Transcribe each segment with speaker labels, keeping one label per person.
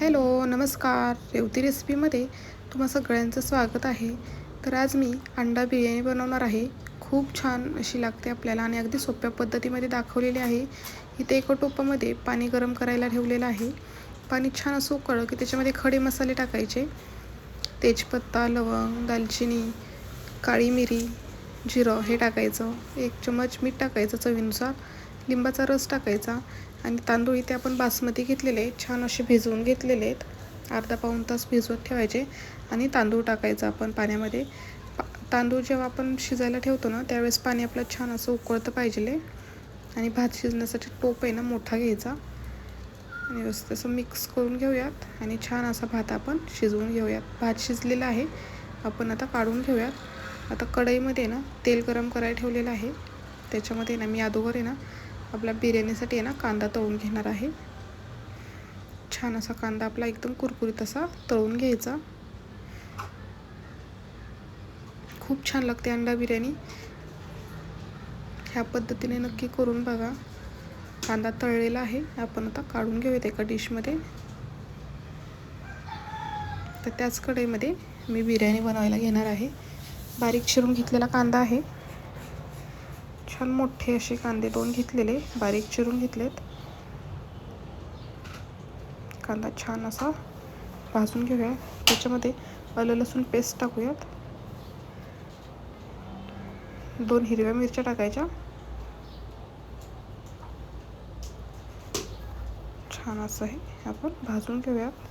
Speaker 1: Hello नमस्कार. रेवती रेसिपीमध्ये तुम्हा सगळ्यांचं स्वागत आहे. तर आज मी अंडा बिर्याणी बनवणार आहे. खूप छान अशी लागते आपल्याला आणि अगदी सोप्या पद्धतीमध्ये दाखवलेली आहे. इथे एका टोपामध्ये पाणी गरम करायला ठेवलेलं आहे. पाणी छान असं उकळलं की त्याच्यामध्ये खडे मसाले टाकायचे. तेजपत्ता लवंग दालचिनी काळी मिरी जिरं हे टाकायचं. एक चम्मच मीठ टाकायचं चवीनुसार. लिंबाचा रस टाकायचा. आणि तांदूळ इथे आपण बासमती घेतलेले आहेत. छान असे भिजवून घेतलेले आहेत. अर्धा पाऊण तास भिजवत ठेवायचे आणि तांदूळ टाकायचं आपण पाण्यामध्ये. पा तांदूळ जेव्हा आपण शिजायला ठेवतो ना त्यावेळेस पाणी आपलं छान असं उकळतं पाहिजे आणि भात शिजण्यासाठी टोप आहे ना मोठा घ्यायचा. आणि व्यवस्थित असं मिक्स करून घेऊयात. आणि छान असा भात आपण शिजवून घेऊयात. भात शिजलेला आहे. आपण आता काढून घेऊयात. आता कढईमध्ये ना तेल गरम करायला ठेवलेलं आहे. त्याच्यामध्ये ना मी अगोदर आहे ना आपल्या बिर्याणीसाठी आहे ना कांदा तळून घेणार आहे. छान असा कांदा आपला एकदम कुरकुरीत असा तळून घ्यायचा. खूप छान लागते अंडा बिर्याणी. ह्या पद्धतीने नक्की करून बघा. कांदा तळलेला आहे. आपण आता काढून घेऊयात एका डिशमध्ये. तर त्याच कढईमध्ये मी बिर्याणी बनवायला घेणार आहे. बारीक शिरून घेतलेला कांदा आहे. छान मोठे असे कांदे दोन घेतलेले बारीक चिरून घेतलेत. कांदा छान असा भाजून घेऊया. त्याच्यामध्ये आलं लसूण पेस्ट टाकूयात. दोन हिरव्या मिरच्या टाकायच्या. छान असं आहे आपण भाजून घेऊयात.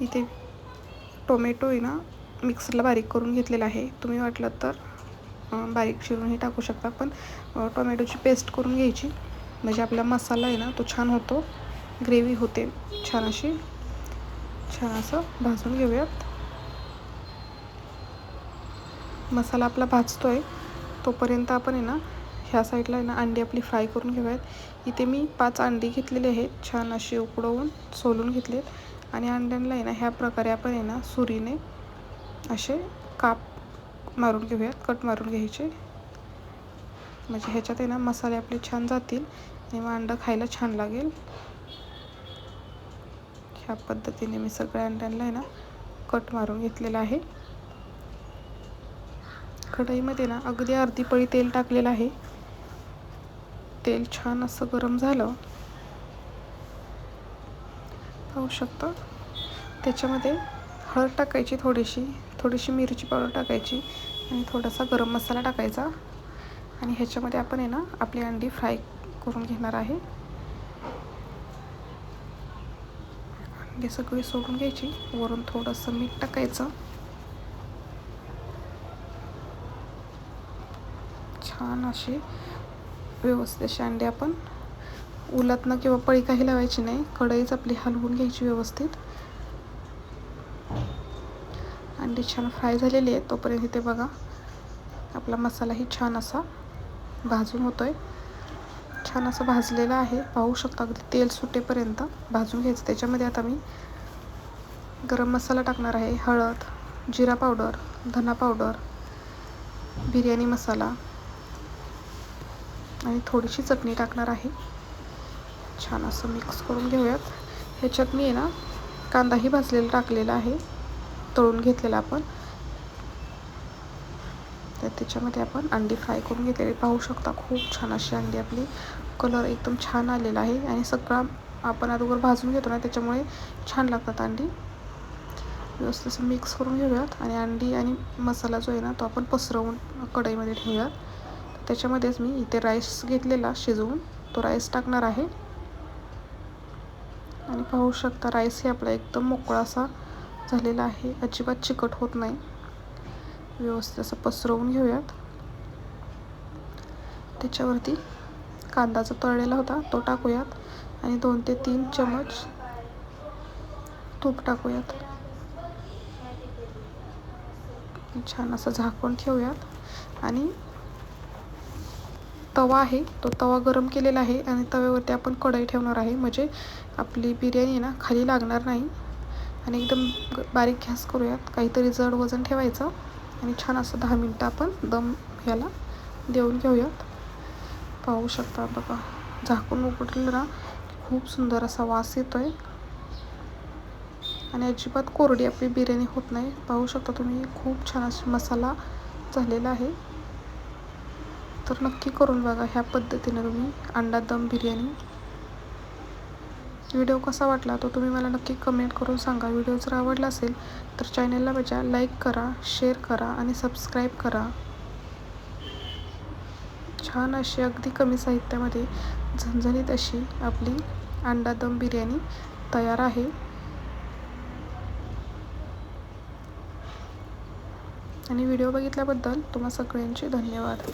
Speaker 1: इथे टोमॅटो आहे ना मिक्सरला बारीक करून घेतलेला आहे. तुम्ही वाटलं तर बारीक चिरूनही टाकू शकता. पण टोमॅटोची पेस्ट करून घ्यायची. म्हणजे आपला मसाला आहे ना तो छान होतो. ग्रेव्ही होते. छान अशी छान असं भाजून घेऊयात. मसाला आपला भाजतो आहे तोपर्यंत आपण आहे ना ह्या साईडला आहे ना अंडी आपली फ्राय करून घेऊयात. इथे मी पाच अंडी घेतलेली आहेत. छान अशी उकडवून सोलून घेतलेत. आणि अंड्यांना आहे ना ह्या प्रकारे आपण आहे ना सुरीने असे काप मारून घेऊयात कट मारून घ्यायचे. म्हणजे ह्याच्यात आहे ना मसाले आपले छान जातील आणि मग अंडं खायला छान लागेल. ह्या पद्धतीने मी सगळ्या अंड्यांना आहे ना कट मारून घेतलेला आहे. कढईमध्ये ना अगदी अर्धी पळी तेल टाकलेलं आहे. तेल छान असं गरम झालं. पाहू शकता. त्याच्यामध्ये हळद टाकायची थोडीशी थोडीशी मिरची पावडर टाकायची आणि थोडासा गरम मसाला टाकायचा. आणि ह्याच्यामध्ये आपण आहे ना आपली अंडी फ्राय करून घेणार आहे. अंडी सगळी सोडून घ्यायची. वरून थोडंसं मीठ टाकायचं. छान अशी व्यवस्थित अशी अंडी आपण उलतनं किंवा पळी काही लावायची नाही. कढईच आपली हलवून घ्यायची व्यवस्थित. अंडी छान फ्राय झालेली आहे तोपर्यंत इथे बघा. आपला मसालाही छान असा भाजून होतो आहे छान असं भाजलेला आहे. पाहू शकता अगदी तेल सुटेपर्यंत भाजून घ्यायचं. त्याच्यामध्ये आता मी गरम मसाला टाकणार आहे. हळद जिरा पावडर धना पावडर बिर्याणी मसाला आणि थोडीशी चटणी टाकणार आहे. छान असं मिक्स करून घेऊयात. ह्याच्यात मी आहे ना कांदाही भाजलेला टाकलेला आहे. तळून घेतलेला आपण. तर त्याच्यामध्ये आपण अंडी फ्राय करून घेतलेली. पाहू शकता खूप छान अशी अंडी आपली. कलर एकदम छान आलेला आहे. आणि सगळा आपण अगोदर भाजून घेतो ना त्याच्यामुळे छान लागतात अंडी. व्यवस्थित असं मिक्स करून घेऊयात. आणि अंडी आणि मसाला जो आहे ना तो आपण पसरवून कढईमध्ये ठेवूयात. त्याच्यामध्येच मी इथे राईस घेतलेला शिजवून. तो राईस टाकणार आहे. आणि पाहू शकता राईस हे आपला एकदम मोकळा असा झालेला आहे. अजिबात चिकट होत नाही. व्यवस्थित असं पसरवून घेऊयात. त्याच्यावरती कांदा जो तळलेला होता तो टाकूयात आणि दोन ते तीन चमच तूप टाकूयात. छान असं झाकून ठेवूयात आणि तवा आहे. तो तवा गरम केलेला आहे आणि तव्यावरती आपण कढई ठेवणार आहे. म्हणजे आपली बिर्याणी ना खाली लागणार नाही. आणि एकदम बारीक गॅस करूयात. काहीतरी जड वजन ठेवायचं आणि छान असं दहा मिनटं आपण दम ह्याला देऊन घेऊयात. पाहू शकता बघा. झाकून उघडलं ना खूप सुंदर असा वास येतो आहे आणि अजिबात कोरडी आपली बिर्याणी होत नाही. पाहू शकता तुम्ही खूप छान असा मसाला झालेला आहे. तर नक्की करून बघा ह्या पद्धतीनं तुम्ही अंडा दम बिर्याणी. व्हिडिओ कसा वाटला तो तुम्ही मला नक्की कमेंट करून सांगा. व्हिडिओ जर आवडला असेल तर चॅनलला माझ्या लाईक करा शेअर करा आणि सबस्क्राईब करा. छान अशी अगदी कमी साहित्यामध्ये झणझणीत अशी आपली अंडा दम बिर्याणी तयार आहे. आणि व्हिडिओ बघितल्याबद्दल तुम्हा सगळ्यांचे धन्यवाद.